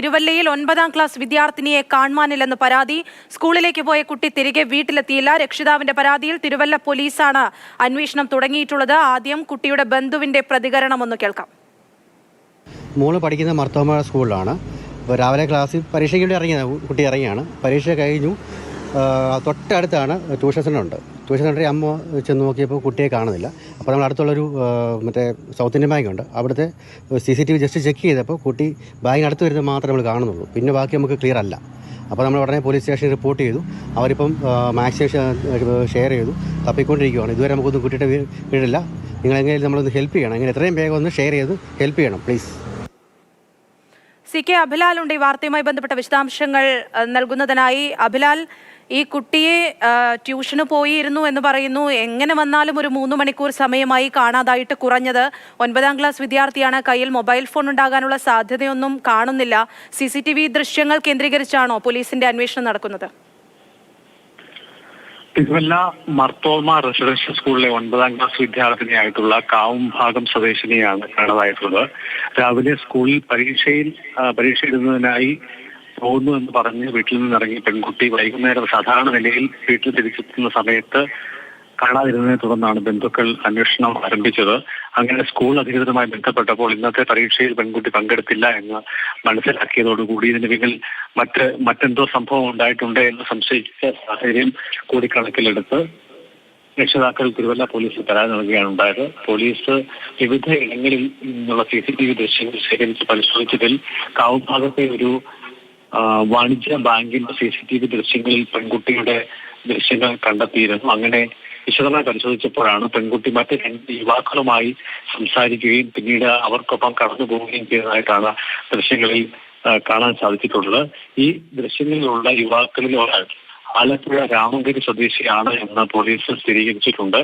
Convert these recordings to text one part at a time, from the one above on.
തിരുവല്ലയിൽ ഒൻപതാം ക്ലാസ് വിദ്യാർത്ഥിനിയെ കാണുവാനില്ലെന്ന് പരാതി. സ്കൂളിലേക്ക് പോയ കുട്ടി തിരികെ വീട്ടിലെത്തിയില്ല. രക്ഷിതാവിന്റെ പരാതിയിൽ തിരുവല്ല പോലീസാണ് അന്വേഷണം തുടങ്ങിയിട്ടുള്ളത്. ആദ്യം കുട്ടിയുടെ ബന്ധുവിന്റെ പ്രതികരണം ഒന്ന് കേൾക്കാം. മോൾ പഠിക്കുന്ന മർത്തോമ സ്കൂളിലാണ്. രാവിലെ ക്ലാസ്സിൽ പരീക്ഷയ്ക്ക് വേണ്ടി ഇറങ്ങിയതാണ് കുട്ടി ഇറങ്ങിയാണ്. പരീക്ഷ കഴിഞ്ഞു. തൊട്ടടുത്താണ് ട്യൂഷൻ സെന്റർ ഉണ്ട്. ട്യൂഷൻ സെന്ററിൽ അമ്മ ചെന്ന് നോക്കിയപ്പോൾ കുട്ടിയെ കാണുന്നില്ല. അപ്പോൾ നമ്മൾ അടുത്തുള്ളൊരു മറ്റേ സൗത്ത് ഇന്ത്യൻ ബാങ്ക് ഉണ്ട്. അവിടുത്തെ C C T V just check ചെയ്തപ്പോൾ കുട്ടി ബാങ്കിനടുത്ത് വരുന്നത് മാത്രമേ നമ്മൾ കാണുന്നുള്ളൂ. പിന്നെ ബാക്കി നമുക്ക് ക്ലിയർ അല്ല. അപ്പോൾ നമ്മൾ ഉടനെ പോലീസ് സ്റ്റേഷനിൽ റിപ്പോർട്ട് ചെയ്തു. അവരിപ്പം മാക്സിമം ഷെയർ ചെയ്തു. തപ്പിക്കൊണ്ടിരിക്കുകയാണ് ഇതുവരെ നമുക്കൊന്നും കുട്ടിയുടെ വീടില്ല. നിങ്ങളെങ്ങനെയും നമ്മളൊന്ന് ഹെൽപ്പ് ചെയ്യണം. എങ്ങനെ എത്രയും വേഗം ഒന്ന് ഷെയർ ചെയ്ത് ഹെൽപ്പ് ചെയ്യണം പ്ലീസ്. സി കെ അഭിലാലുണ്ട് ഈ വാർത്തയുമായി ബന്ധപ്പെട്ട വിശദാംശങ്ങൾ നൽകുന്നതിനായി. അഭിലാൽ ഈ കുട്ടിയെ ട്യൂഷന് പോയിരുന്നു എന്ന് പറയുന്നു. എങ്ങനെ വന്നാലും ഒരു മൂന്ന് മണിക്കൂർ സമയമായി കാണാതായിട്ട് കുറഞ്ഞത്. ഒൻപതാം ക്ലാസ് വിദ്യാർത്ഥിയാണ്. കയ്യിൽ മൊബൈൽ ഫോൺ ഉണ്ടാകാനുള്ള സാധ്യതയൊന്നും കാണുന്നില്ല. സി ദൃശ്യങ്ങൾ കേന്ദ്രീകരിച്ചാണോ പോലീസിന്റെ അന്വേഷണം നടക്കുന്നത്? തിരുവല്ല മർത്തോമ റെസിഡൻഷ്യൽ സ്കൂളിലെ ഒൻപതാം ക്ലാസ് വിദ്യാർത്ഥിനിയായിട്ടുള്ള കാവും ഭാഗം സ്വദേശിനിയാണ് കാണാതായിട്ടുള്ളത്. രാവിലെ സ്കൂളിൽ പരീക്ഷയിൽ പരീക്ഷ എഴുതുന്നതിനായി പോകുന്നു എന്ന് പറഞ്ഞ് വീട്ടിൽ നിന്നിറങ്ങി പെൺകുട്ടി വൈകുന്നേരം സാധാരണ നിലയിൽ വീട്ടിൽ തിരിച്ചെത്തുന്ന സമയത്ത് കാണാതിരുന്നതിനെ തുടർന്നാണ് ബന്ധുക്കൾ അന്വേഷണം ആരംഭിച്ചത്. അങ്ങനെ സ്കൂൾ അധികൃതരുമായി ബന്ധപ്പെട്ടപ്പോൾ ഇന്നത്തെ പരീക്ഷയിൽ പെൺകുട്ടി പങ്കെടുത്തില്ല എന്ന് മനസ്സിലാക്കിയതോടുകൂടി ഇതിന് പിന്നിൽ മറ്റ് മറ്റെന്തോ സംഭവം ഉണ്ടായിട്ടുണ്ട് എന്ന് സംശയിച്ച സാഹചര്യം കൂടി കണക്കിലെടുത്ത് രക്ഷിതാക്കൾ തിരുവല്ല പോലീസിൽ പരാതി നൽകുകയാണ് ഉണ്ടായത്. പോലീസ് വിവിധ ഇടങ്ങളിൽ നിന്നുള്ള സി സി ടി വി ദൃശ്യങ്ങൾ ശേഖരിച്ച് പരിശോധിച്ചതിൽ കാവുഭാഗത്തെ ഒരു വാണിജ്യ ബാങ്കിന്റെ സി സി ടി വി ദൃശ്യങ്ങളിൽ പെൺകുട്ടിയുടെ ദൃശ്യങ്ങൾ കണ്ടെത്തിയിരുന്നു. അങ്ങനെ വിശദമായി പരിശോധിച്ചപ്പോഴാണ് പെൺകുട്ടി മറ്റ് രണ്ട് യുവാക്കളുമായി സംസാരിക്കുകയും പിന്നീട് അവർക്കൊപ്പം കടന്നു പോവുകയും ചെയ്തതായിട്ടാണ് ദൃശ്യങ്ങളിൽ കാണാൻ സാധിച്ചിട്ടുള്ളത്. ഈ ദൃശ്യങ്ങളിലുള്ള യുവാക്കളിൽ ഒരാൾ ആലപ്പുഴ രാമങ്കരി സ്വദേശിയാണ് എന്ന് പോലീസ് സ്ഥിരീകരിച്ചിട്ടുണ്ട്.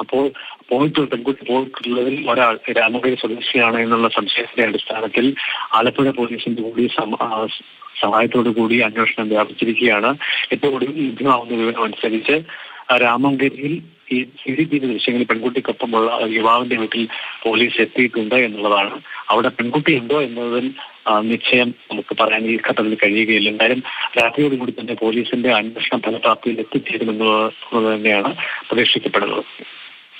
അപ്പോൾ പോയിട്ട് പെൺകുട്ടി പോയിട്ടുള്ളതിൽ ഒരാൾ രാമങ്കരി സ്വദേശിയാണ് എന്നുള്ള സംശയത്തിന്റെ അടിസ്ഥാനത്തിൽ ആലപ്പുഴ പോലീസിന്റെ കൂടി സഹായത്തോടു കൂടി അന്വേഷണം വ്യാപിച്ചിരിക്കുകയാണ്. ഇപ്പോൾ കൂടുതൽ ലഭ്യമാവുന്ന വിവരം അനുസരിച്ച് രാമങ്കരിയിൽ ഈ സി ഡി ടി ദൃശ്യങ്ങളിൽ പെൺകുട്ടിക്കൊപ്പമുള്ള യുവാവിന്റെ വീട്ടിൽ പോലീസ് എത്തിയിട്ടുണ്ട് എന്നുള്ളതാണ്. അവിടെ പെൺകുട്ടി ഉണ്ടോ എന്നതിൽ നിശ്ചയം നമുക്ക് പറയാൻ ഈ ഘട്ടത്തിൽ കഴിയുകയില്ല. എന്തായാലും രാത്രിയോടുകൂടി തന്നെ പോലീസിന്റെ അന്വേഷണം ഫലപ്രാപ്തിയിൽ എത്തിച്ചേരുമെന്നുള്ളത് തന്നെയാണ് പ്രതീക്ഷിക്കപ്പെടുന്നത്.